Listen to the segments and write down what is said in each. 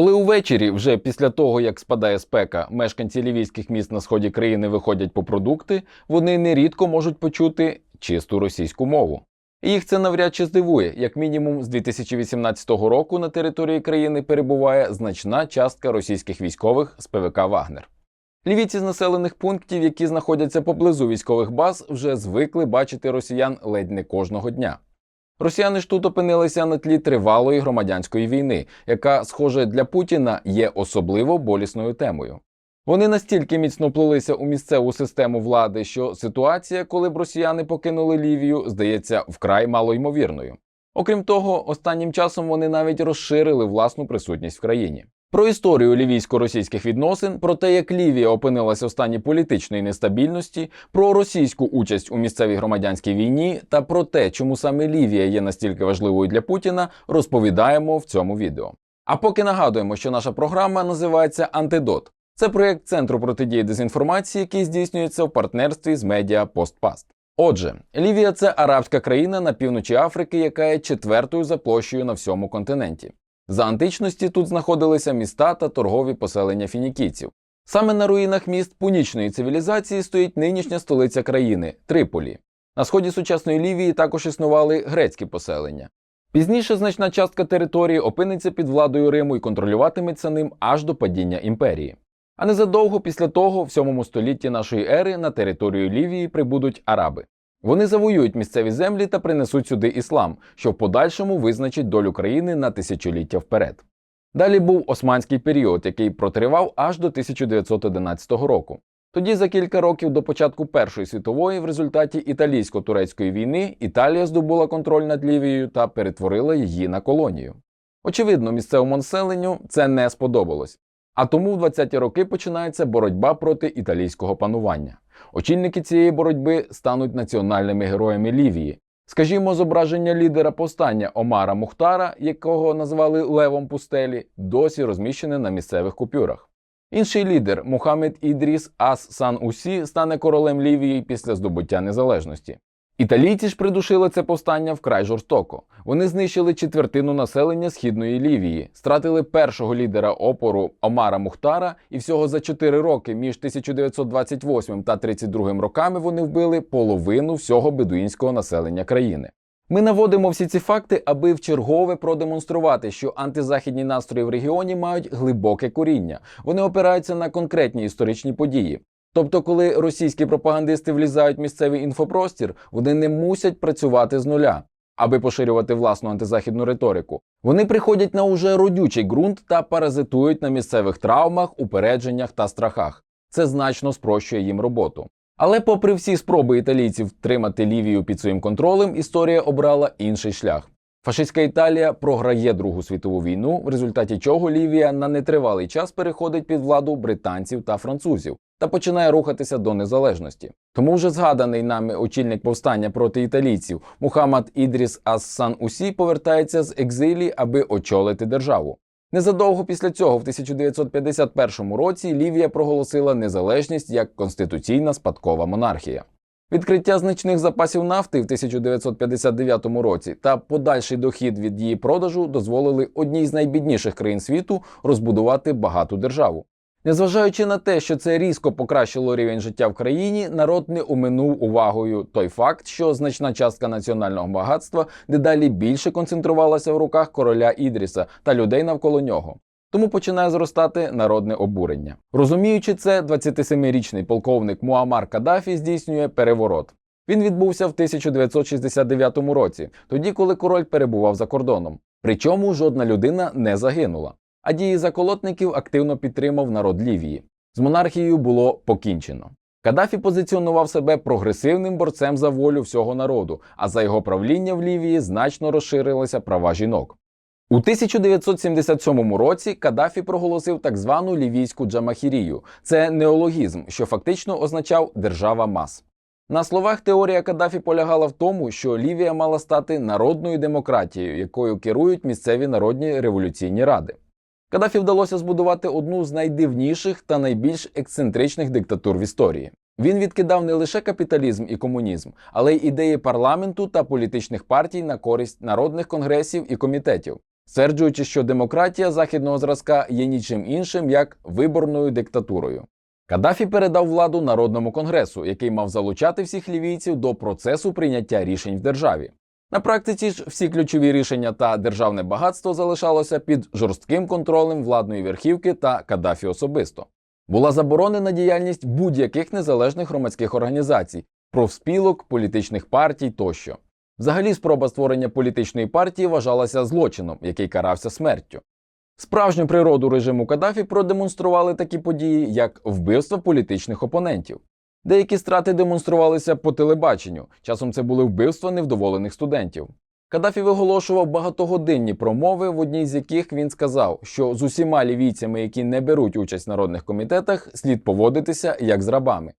Коли увечері, вже після того як спадає спека, мешканці лівійських міст на сході країни виходять по продукти, вони нерідко можуть почути чисту російську мову. Їх це навряд чи здивує, як мінімум з 2018 року на території країни перебуває значна частка російських військових з ПВК Вагнер. Лівійці з населених пунктів, які знаходяться поблизу військових баз, вже звикли бачити росіян ледь не кожного дня. Росіяни ж тут опинилися на тлі тривалої громадянської війни, яка, схоже, для Путіна є особливо болісною темою. Вони настільки міцно вплилися у місцеву систему влади, що ситуація, коли б росіяни покинули Лівію, здається вкрай малоймовірною. Окрім того, останнім часом вони навіть розширили власну присутність в країні. Про історію лівійсько-російських відносин, про те, як Лівія опинилася в стані політичної нестабільності, про російську участь у місцевій громадянській війні та про те, чому саме Лівія є настільки важливою для Путіна, розповідаємо в цьому відео. А поки нагадуємо, що наша програма називається Антидот. Це проєкт Центру протидії дезінформації, який здійснюється в партнерстві з медіа Постпаст. Отже, Лівія це арабська країна на півночі Африки, яка є четвертою за площею на всьому континенті. За античності тут знаходилися міста та торгові поселення фінікійців. Саме на руїнах міст пунічної цивілізації стоїть нинішня столиця країни Триполі. На сході сучасної Лівії також існували грецькі поселення. Пізніше значна частка території опиниться під владою Риму і контролюватиметься ним аж до падіння імперії. А незадовго після того, в 7 столітті нашої ери, на територію Лівії прибудуть араби. Вони завоюють місцеві землі та принесуть сюди іслам, що в подальшому визначить долю країни на тисячоліття вперед. Далі був османський період, який протривав аж до 1911 року. Тоді, за кілька років до початку Першої світової, в результаті італійсько-турецької війни Італія здобула контроль над Лівією та перетворила її на колонію. Очевидно, місцевому населенню це не сподобалось. А тому в 20-ті роки починається боротьба проти італійського панування. Очільники цієї боротьби стануть національними героями Лівії. Скажімо, зображення лідера повстання Омара Мухтара, якого назвали Левом пустелі, досі розміщене на місцевих купюрах. Інший лідер Мухаммед Ідріс Ас Сан Усі стане королем Лівії після здобуття незалежності. Італійці ж придушили це повстання вкрай жорстоко. Вони знищили четвертину населення східної Лівії, стратили першого лідера опору Омара Мухтара, і всього за 4 роки між 1928 та 32 роками вони вбили половину всього бедуїнського населення країни. Ми наводимо всі ці факти, аби вчергове продемонструвати, що антизахідні настрої в регіоні мають глибоке коріння. Вони опираються на конкретні історичні події. Тобто, коли російські пропагандисти влізають в місцевий інфопростір, вони не мусять працювати з нуля, аби поширювати власну антизахідну риторику. Вони приходять на уже родючий ґрунт та паразитують на місцевих травмах, упередженнях та страхах. Це значно спрощує їм роботу. Але, попри всі спроби італійців тримати Лівію під своїм контролем, історія обрала інший шлях. Фашистська Італія програє Другу світову війну, в результаті чого Лівія на нетривалий час переходить під владу британців та французів та починає рухатися до незалежності. Тому вже згаданий нами очільник повстання проти італійців Мухаммад Ідріс Ас-Сан Усі повертається з екзилі, аби очолити державу. Незадовго після цього, в 1951 році, Лівія проголосила незалежність як конституційна спадкова монархія. Відкриття значних запасів нафти в 1959 році та подальший дохід від її продажу дозволили одній з найбідніших країн світу розбудувати багату державу. Незважаючи на те, що це різко покращило рівень життя в країні, народ не уминув увагою той факт, що значна частка національного багатства дедалі більше концентрувалася в руках короля Ідріса та людей навколо нього. Тому починає зростати народне обурення. Розуміючи це, 27-річний полковник Муамар Каддафі здійснює переворот. Він відбувся в 1969 році, тоді коли король перебував за кордоном. Причому жодна людина не загинула. А дії заколотників активно підтримав народ Лівії. З монархією було покінчено. Каддафі позиціонував себе прогресивним борцем за волю всього народу, а за його правління в Лівії значно розширилися права жінок. У 1977 році Каддафі проголосив так звану лівійську джамахірію. Це неологізм, що фактично означав держава мас. На словах теорія Каддафі полягала в тому, що Лівія мала стати народною демократією, якою керують місцеві народні революційні ради. Каддафі вдалося збудувати одну з найдивніших та найбільш ексцентричних диктатур в історії. Він відкидав не лише капіталізм і комунізм, але й ідеї парламенту та політичних партій на користь народних конгресів і комітетів. стверджуючи, що демократія західного зразка є нічим іншим як виборною диктатурою. Каддафі передав владу Народному конгресу, який мав залучати всіх лівійців до процесу прийняття рішень в державі. На практиці ж всі ключові рішення та державне багатство залишалося під жорстким контролем владної верхівки та Каддафі особисто. Була заборонена діяльність будь-яких незалежних громадських організацій, профспілок, політичних партій тощо. Взагалі, спроба створення політичної партії вважалася злочином, який карався смертю. Справжню природу режиму Каддафі продемонстрували такі події, як вбивство політичних опонентів. Деякі страти демонструвалися по телебаченню, часом це були вбивства невдоволених студентів. Каддафі виголошував багатогодинні промови, в одній з яких він сказав, що з усіма лівійцями, які не беруть участь в народних комітетах, слід поводитися як з рабами.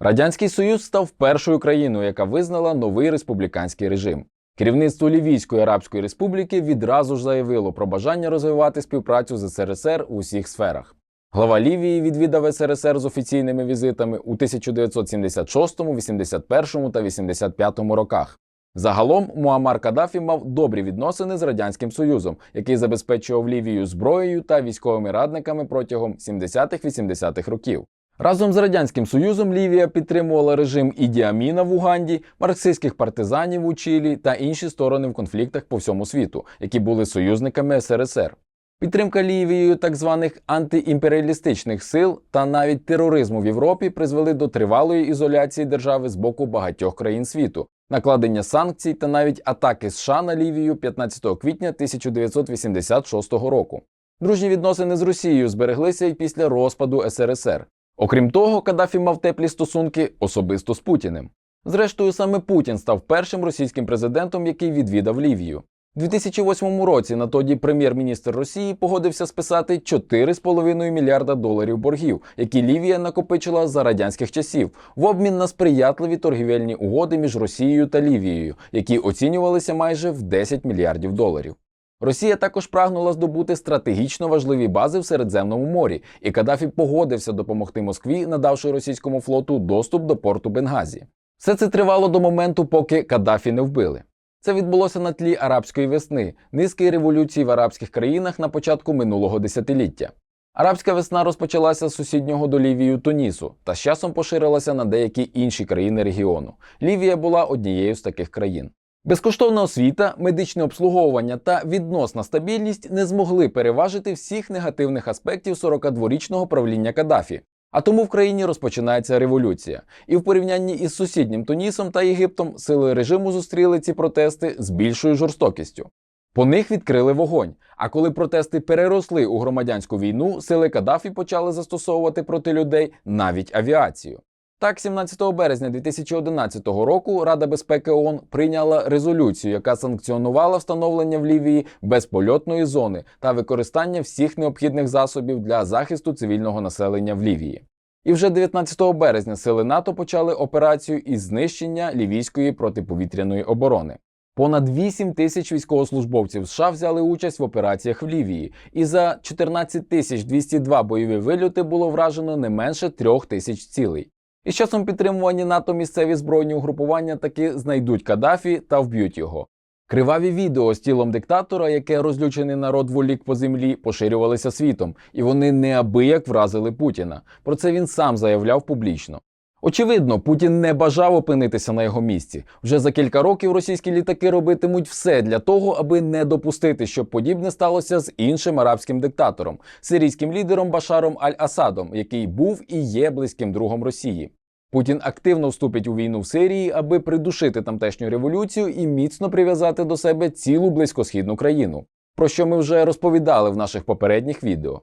Радянський Союз став першою країною, яка визнала новий республіканський режим. Керівництво Лівійської Арабської Республіки відразу ж заявило про бажання розвивати співпрацю з СРСР у всіх сферах. Глава Лівії відвідав СРСР з офіційними візитами у 1976, 81 та 85 роках. Загалом Муаммар Каддафі мав добрі відносини з радянським союзом, який забезпечував Лівію зброєю та військовими радниками протягом 70-80-х років. Разом з радянським союзом Лівія підтримувала режим Ідіаміна в Уганді, марксистських партизанів у Чилі та інші сторони в конфліктах по всьому світу, які були союзниками СРСР. Підтримка Лівією так званих антиімперіалістичних сил та навіть тероризму в Європі призвели до тривалої ізоляції держави з боку багатьох країн світу, накладення санкцій та навіть атаки США на Лівію 15 квітня 1986 року. Дружні відносини з Росією збереглися і після розпаду СРСР. Окрім того, Каддафі мав теплі стосунки особисто з Путіним. Зрештою, саме Путін став першим російським президентом, який відвідав Лівію. У 2008 році на тоді прем'єр-міністр Росії погодився списати 4,5 мільярда доларів боргів, які Лівія накопичила за радянських часів, в обмін на сприятливі торгівельні угоди між Росією та Лівією, які оцінювалися майже в 10 мільярдів доларів. Росія також прагнула здобути стратегічно важливі бази в Середземному морі, і Каддафі погодився допомогти Москві, надавши російському флоту доступ до порту Бенгазі. Все це тривало до моменту, поки Каддафі не вбили. Це відбулося на тлі арабської весни, низки революцій в арабських країнах на початку минулого десятиліття. Арабська весна розпочалася з сусіднього до Лівію Тунісу та з часом поширилася на деякі інші країни регіону. Лівія була однією з таких країн. Безкоштовна освіта, медичне обслуговування та відносна стабільність не змогли переважити всіх негативних аспектів 42-річного правління Каддафі. А тому в країні розпочинається революція. І в порівнянні із сусіднім Тунісом та Єгиптом сили режиму зустріли ці протести з більшою жорстокістю. По них відкрили вогонь. А коли протести переросли у громадянську війну, сили Каддафі почали застосовувати проти людей навіть авіацію. Так, 17 березня 2011 року Рада безпеки ООН прийняла резолюцію, яка санкціонувала встановлення в Лівії безпольотної зони та використання всіх необхідних засобів для захисту цивільного населення в Лівії. І вже 19 березня сили НАТО почали операцію із знищення лівійської протиповітряної оборони. Понад 8 тисяч військовослужбовців США взяли участь в операціях в Лівії, і за 14 тисяч 202 бойові вильоти було вражено не менше трьох тисяч цілей. І з часом підтримувані НАТО місцеві збройні угрупування таки знайдуть Каддафі та вб'ють його. Криваві відео з тілом диктатора, яке розлючений народ волік по землі, поширювалися світом, і вони неабияк вразили Путіна. Про це він сам заявляв публічно. Очевидно, Путін не бажав опинитися на його місці. Вже за кілька років російські літаки робитимуть все для того, аби не допустити, щоб подібне сталося з іншим арабським диктатором, сирійським лідером Башаром Аль-Асадом, який був і є близьким другом Росії. Путін активно вступить у війну в Сирії, аби придушити тамтешню революцію і міцно прив'язати до себе цілу близькосхідну країну, про що ми вже розповідали в наших попередніх відео.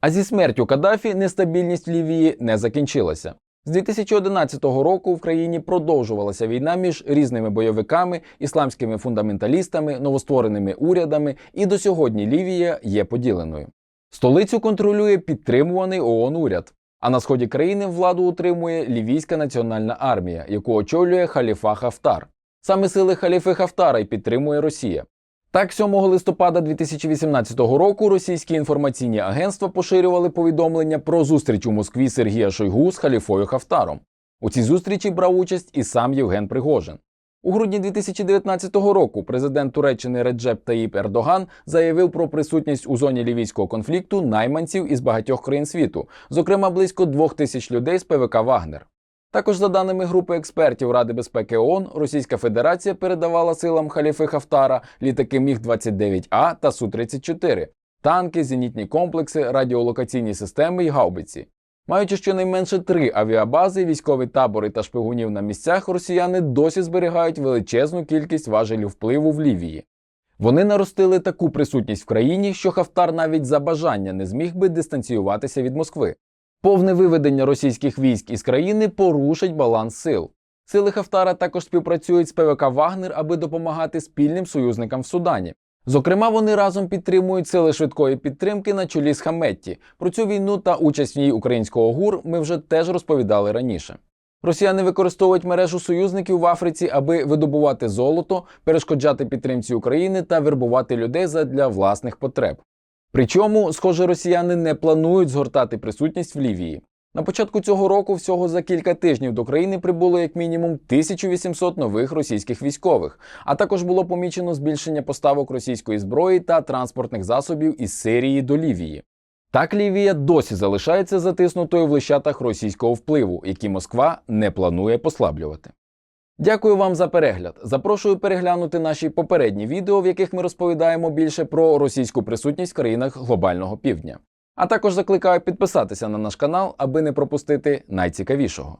А зі смертю Каддафі нестабільність в Лівії не закінчилася. З 2011 року в країні продовжувалася війна між різними бойовиками, ісламськими фундаменталістами, новоствореними урядами, і до сьогодні Лівія є поділеною. Столицю контролює підтримуваний ООН уряд. А на сході країни владу утримує Лівійська національна армія, яку очолює халіфа Хафтар. Саме сили халіфи Хафтара й підтримує Росія. Так, 7 листопада 2018 року російські інформаційні агентства поширювали повідомлення про зустріч у Москві Сергія Шойгу з халіфою Хафтаром. У цій зустрічі брав участь і сам Євген Пригожин. У грудні 2019 року президент Туреччини Реджеп Таїп Ердоган заявив про присутність у зоні лівійського конфлікту найманців із багатьох країн світу, зокрема близько двох тисяч людей з ПВК Вагнер. Також, за даними групи експертів Ради безпеки ООН, Російська Федерація передавала силам халіфи Хафтара літаки Міг-29А та Су-34, танки, зенітні комплекси, радіолокаційні системи й гаубиці. Маючи щонайменше три авіабази, військові табори та шпигунів на місцях, росіяни досі зберігають величезну кількість важелів впливу в Лівії. Вони наростили таку присутність в країні, що Хафтар навіть за бажання не зміг би дистанціюватися від Москви. Повне виведення російських військ із країни порушить баланс сил. Сили Хафтара також співпрацюють з ПВК Вагнер, аби допомагати спільним союзникам в Судані. Зокрема, вони разом підтримують сили швидкої підтримки на чолі з Хаметті. Про цю війну та участь в ній українського ГУР ми вже теж розповідали раніше. Росіяни використовують мережу союзників в Африці, аби видобувати золото, перешкоджати підтримці України та вербувати людей задля власних потреб. Причому, схоже, росіяни не планують згортати присутність в Лівії. На початку цього року всього за кілька тижнів до країни прибуло як мінімум 1800 нових російських військових, а також було помічено збільшення поставок російської зброї та транспортних засобів із Сирії до Лівії. Так Лівія досі залишається затиснутою в лищатах російського впливу, які Москва не планує послаблювати. Дякую вам за перегляд. Запрошую переглянути наші попередні відео, в яких ми розповідаємо більше про російську присутність в країнах глобального півдня. А також закликаю підписатися на наш канал, аби не пропустити найцікавішого.